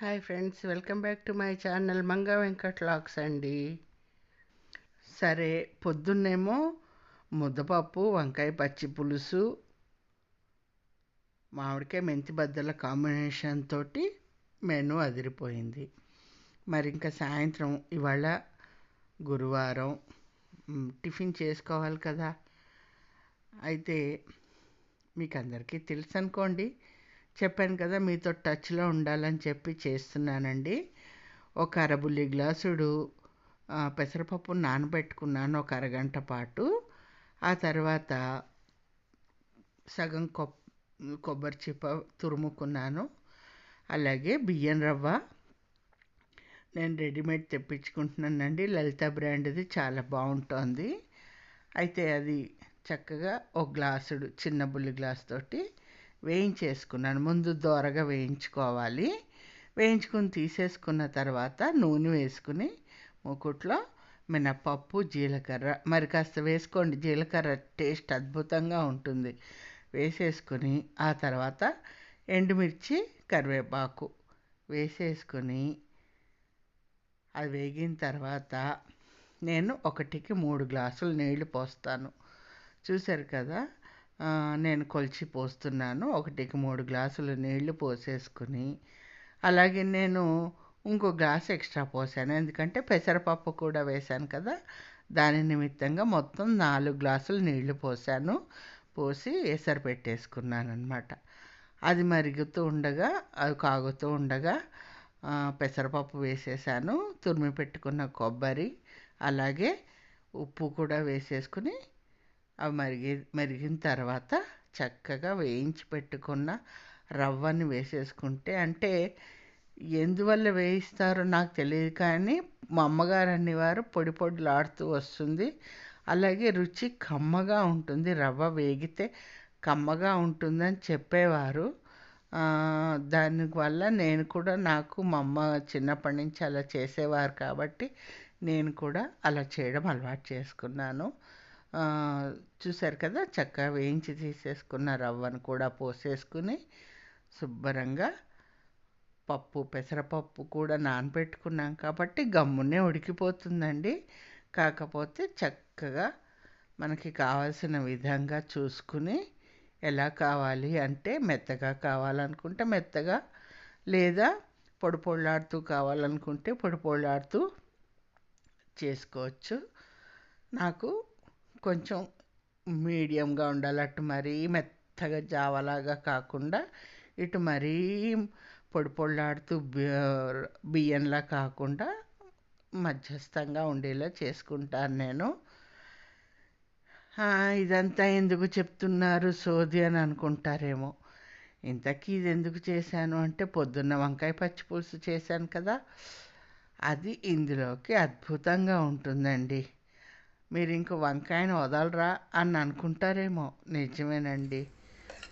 Hi friends welcome back to my channel Manga Venkat Laks అండి. సరే పొద్దున్నేమో ముద్దపప్పు వంకాయ పచ్చి పులుసు మామిడికాయ మెంతి బద్దల కాంబినేషన్ తోటి మెను అదిరిపోయింది. మరి ఇంకా సాయంత్రం ఇవాళ గురువారం టిఫిన్ చేసుకోవాలి కదా. అయితే మీకు అందరికీ తెలుసు అనుకోండి చెప్పాను కదా మీతో టచ్లో ఉండాలని చెప్పి చేస్తున్నానండి. ఒక అరబుల్లి గ్లాసుడు పెసరపప్పు నానబెట్టుకున్నాను ఒక అరగంట పాటు. ఆ తర్వాత సగం కొ కొబ్బరి చిప్ప తురుముకున్నాను. అలాగే బియ్యం రవ్వ. నేను రెడీమేడ్ తెప్పించుకుంటున్నానండి. లలిత బ్రాండ్ది చాలా బాగుంటుంది. అయితే అది చక్కగా ఒక గ్లాసుడు చిన్న బుల్లి గ్లాస్ తోటి వేయించేసుకున్నాను. ముందు దోరగా వేయించుకోవాలి. వేయించుకుని తీసేసుకున్న తర్వాత నూనె వేసుకుని మూకుట్లో మినపప్పు జీలకర్ర. మరి కాస్త వేసుకోండి. జీలకర్ర టేస్ట్ అద్భుతంగా ఉంటుంది. వేసేసుకుని ఆ తర్వాత ఎండుమిర్చి కరివేపాకు వేసేసుకుని అది వేగిన తర్వాత నేను ఒకటికి మూడు గ్లాసులు నీళ్ళు పోస్తాను. చూశారు కదా? నేను కొలిచి పోస్తున్నాను. ఒకటికి మూడు గ్లాసులు నీళ్ళు పోసేసుకుని అలాగే నేను ఇంకో గ్లాస్ ఎక్స్ట్రా పోసాను. ఎందుకంటే పెసరపప్పు కూడా వేశాను కదా దాని నిమిత్తంగా మొత్తం నాలుగు గ్లాసులు నీళ్ళు పోసాను. పోసి ఎసరు పెట్టేసుకున్నాను అనమాట అది మరుగుతూ ఉండగా అది కాగుతూ ఉండగా పెసరపప్పు వేసేసాను. తురిమి పెట్టుకున్న కొబ్బరి అలాగే ఉప్పు కూడా వేసేసుకుని అవి మరిగి మరిగిన తర్వాత చక్కగా వేయించి పెట్టుకున్న రవ్వని వేసేసుకుంటే అంటే ఎందువల్ల వేయిస్తారో నాకు తెలియదు కానీ మా అమ్మగారు అనేవారు పొడి పొడిలాడుతూ వస్తుంది. అలాగే రుచి కమ్మగా ఉంటుంది. రవ్వ వేగితే కమ్మగా ఉంటుందని చెప్పేవారు. దానివల్ల నేను కూడా నాకు మా అమ్మ చిన్నప్పటి నుంచి అలా చేసేవారు కాబట్టి నేను కూడా అలా చేయడం అలవాటు చేసుకున్నాను. చూసారు చూశారు కదా చక్కగా వేయించి తీసేసుకున్న రవ్వను కూడా పోసేసుకుని శుభ్రంగా పప్పు పెసరపప్పు కూడా నానబెట్టుకున్నాం కాబట్టి గమ్మునే ఉడికిపోతుందండి. కాకపోతే చక్కగా మనకి కావాల్సిన విధంగా చూసుకుని ఎలా కావాలి అంటే మెత్తగా కావాలనుకుంటే మెత్తగా లేదా పొడి పొళ్ళాడుతూ కావాలనుకుంటే పొడి పొళ్ళాడుతూ చేసుకోవచ్చు. నాకు కొంచెం మీడియంగా ఉండాలి. అటు మరీ మెత్తగా జావలాగా కాకుండా ఇటు మరీ పొడి పొళ్ళాడుతూ బియ్యంలా కాకుండా మధ్యస్థంగా ఉండేలా చేసుకుంటాను నేను. ఇదంతా ఎందుకు చెప్తున్నారు సోది అని అనుకుంటారేమో. ఇంతకీ ఇది ఎందుకు చేశాను అంటే పొద్దున్న వంకాయ పచ్చి పులుసు చేశాను కదా. అది ఇందులోకి అద్భుతంగా ఉంటుందండి. మీరు ఇంక వంకాయను వదలరా అని అనుకుంటారేమో. నిజమేనండి.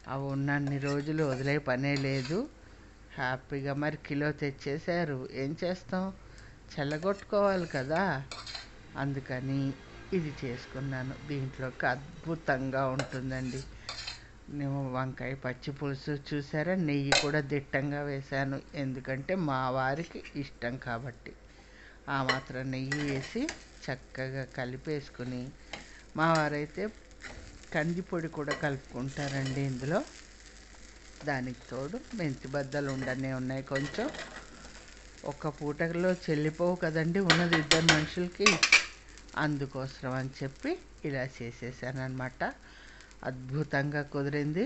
అవి ఉన్నన్ని రోజులు వదిలే పనే లేదు. హ్యాపీగా మరి కిలో తెచ్చేశారు. ఏం చేస్తాం? చల్లగొట్టుకోవాలి కదా. అందుకని ఇది చేసుకున్నాను. దీంట్లోకి అద్భుతంగా ఉంటుందండి. నేను వంకాయ పచ్చి పులుసు చూసారా? నెయ్యి కూడా దిట్టంగా వేశాను. ఎందుకంటే మా వారికి ఇష్టం కాబట్టి. ఆ మాత్రం నెయ్యి వేసి చక్కగా కలిపేసుకుని మా వారైతే కంది కూడా కలుపుకుంటారండి ఇందులో. దానికి తోడు మెంతి బద్దలు ఉండనే ఉన్నాయి కొంచెం. ఒక్క పూటలో చెల్లిపోవు కదండి ఉన్నది ఇద్దరు మనుషులకి. అందుకోసం అని చెప్పి ఇలా చేసేసానమాట అద్భుతంగా కుదిరింది.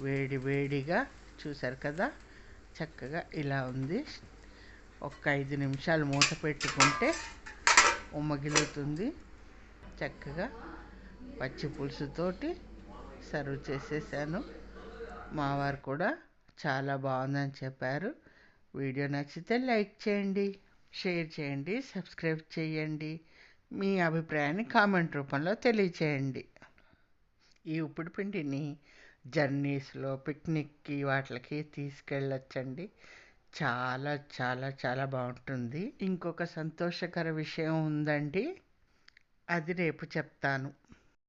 వేడి వేడిగా చూసారు కదా. చక్కగా ఇలా ఉంది. ఒక ఐదు నిమిషాలు మూత పెట్టుకుంటే ఉమ్మగిలుతుంది చక్కగా పచ్చి పులుసుతోటి సర్వ్ చేసేసాను. మా వారు కూడా చాలా బాగుందని చెప్పారు. వీడియో నచ్చితే లైక్ చేయండి షేర్ చేయండి సబ్స్క్రైబ్ చేయండి. మీ అభిప్రాయాన్ని కామెంట్ రూపంలో తెలియచేయండి. ఈ ఉప్పుడు పిండిని జర్నీస్లో పిక్నిక్కి వాటికి తీసుకెళ్ళొచ్చండి. చాలా చాలా చాలా బాగుంటుంది. ఇంకొక సంతోషకర విషయం ఉందండి. అది రేపు చెప్తాను.